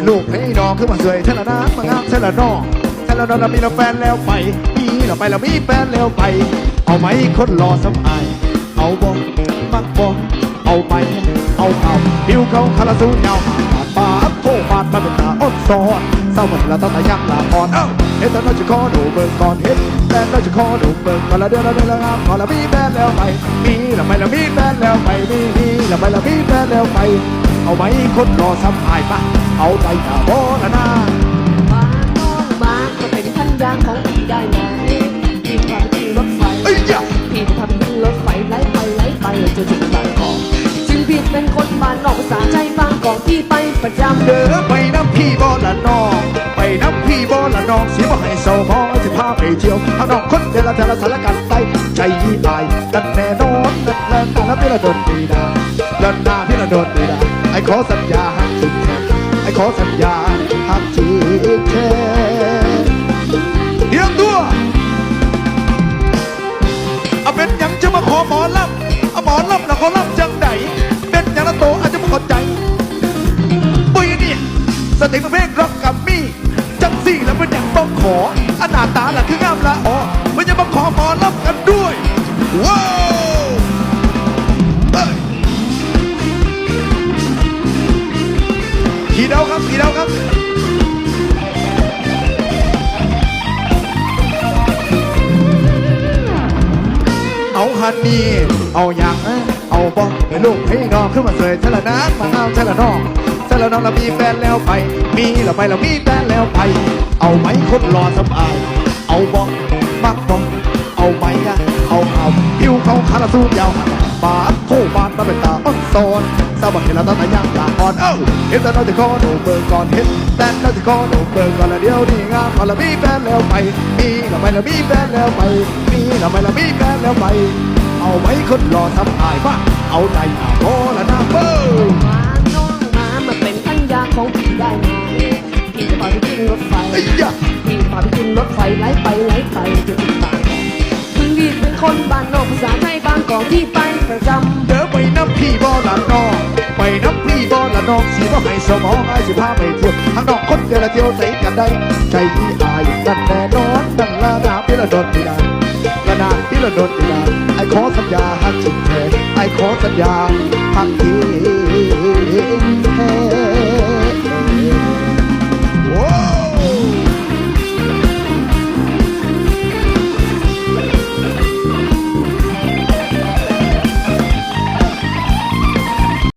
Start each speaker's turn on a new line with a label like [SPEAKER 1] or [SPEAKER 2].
[SPEAKER 1] เป็นลูกให้น้องขึ้นมาสวยเท่านะมางามเท่าน้องเท่าน้องเรามีเราแฟนแล้วไปมีเราไปเรามีแฟนแล้วไป เอาไหมคนรอสำอายเอาบ่มักบ่เอาไหมเอาเอาผิวเขาคาราสูเงาบาดโคบาดมันเป็นตาอ้นซ้อนเศร้าเหมดแล้วต้องแต่ยังลาอ่อนเอ้าเฮ็ดแต่น้อยจะขอดูเบิ่งก่อนเฮ็ดแต่น้อยจะขอดูเบิ่งก่อนละเดือนละเดือนละงามก่อนละมีแฟนแล้วไปมีละไม่ละมีแฟนแล้วไปมีมีละไม่ละมีแฟนแล้วไป เอาไหมคนรอซ้ำอายปะเอาใจตาบอละนะ
[SPEAKER 2] มาน้องมามาเป็นพันยางของพี่ได้ไหมพี่พาไปขึ้นรถไฟ
[SPEAKER 1] เอ้ยยะ
[SPEAKER 2] พี่จะพาไปขึ้นรถไฟไล่ไปไล่ไปจนถึงบางกอกจึงพี่เป็นคนบ้านนอกภาษาใจบางกอกที่ไปประจำ
[SPEAKER 1] เด้อไปน้ำพี่บอละน้องไปน้ำพี่บอละน้องสิว่าให้เศร้าพอจะพาไปเที่ยวข้างนอกคนเดละเทละสารกันไปใจยี่อายกันแน่นอนนั่นแหละนั่นพี่ละโดนดีดาลันนาพี่ละโดนดีดา ไอ้ขอสัญญาหักจริงแท้ไอ้ขอสัญญาหักจริงแท้เดี๋ยวตัวเอาเป็นยังจะมาขอหมอลำเอาหมอลำแล้วขอลำจังไหนเป็นยังละโตอาจจะไม่เข้าใจปุยนี่สเต็ปเพลงร็อกกับมี่จังสี่แล้วเป็นยังต้องขออนาตาล่ะคืองามละอ๋อมันจะมาขอหมอลำกันด้วยว้าว ขี่เดาครับขี่เดาครับเอาฮันนี่เอาอย่างนะเอาบอให้ลูกให้น้องขึ้นมาสวยเทละนะมาเอาเทละน้องเทละน้องเรามีแฟนแล้วไป มีเราไปเรามีแฟนแล้วไป เอาไหมคนรอสบายเอาบอมักบอเอาไหมอะเอาเอาผิวเขาคาราสูยาวบาด โคบาดมาเป็นตาอ้อนซอนสาบักเห็นแล้วตาตาย่างตาอ่อนเอ้าเห็นแต่น้อยจะขอหนูเบิร์ก่อนเห็นแต่น้อยจะขอหนูเบิร์ก่อนละเดียวนี่งามก่อนละมีแฟนแล้วไปมีเราไปเรามีแฟนแล้วไปมีเราไปเรามีแฟนแล้วไป เอาไว้คนรอทำอายบ้าเอาใจอาโบละนะเบ้อ
[SPEAKER 2] มาน้องมามาเป็นพันยางของพี่ได้ไหมพี่จะพาไปขึ้นรถไฟ
[SPEAKER 1] ไอ้ยะ
[SPEAKER 2] พี่พาไปขึ้นรถไฟไล่ไปไล่ไปจนถึงบางกอกถึงพี่เป็นคนบ้านนอกภาษาไทยบางกอกที่ไปประจำ
[SPEAKER 1] เด้อไป น้ำพี่บ่ละน้องไปน้ำพี่บ่ละน้องสิบ่ให้สมองไอ้สิพาไปเที่ยวทางนอกคนเดียวละเที่ยวใส่กันได้ใจที่อายนั่นแน่นอนนั่นละนาพี่ละโดนพี่ละละนาพี่ละโดนพี่ละไอ้ขอสัญญาหักจริงแท้ไอ้ขอสัญญาหักจริงแท้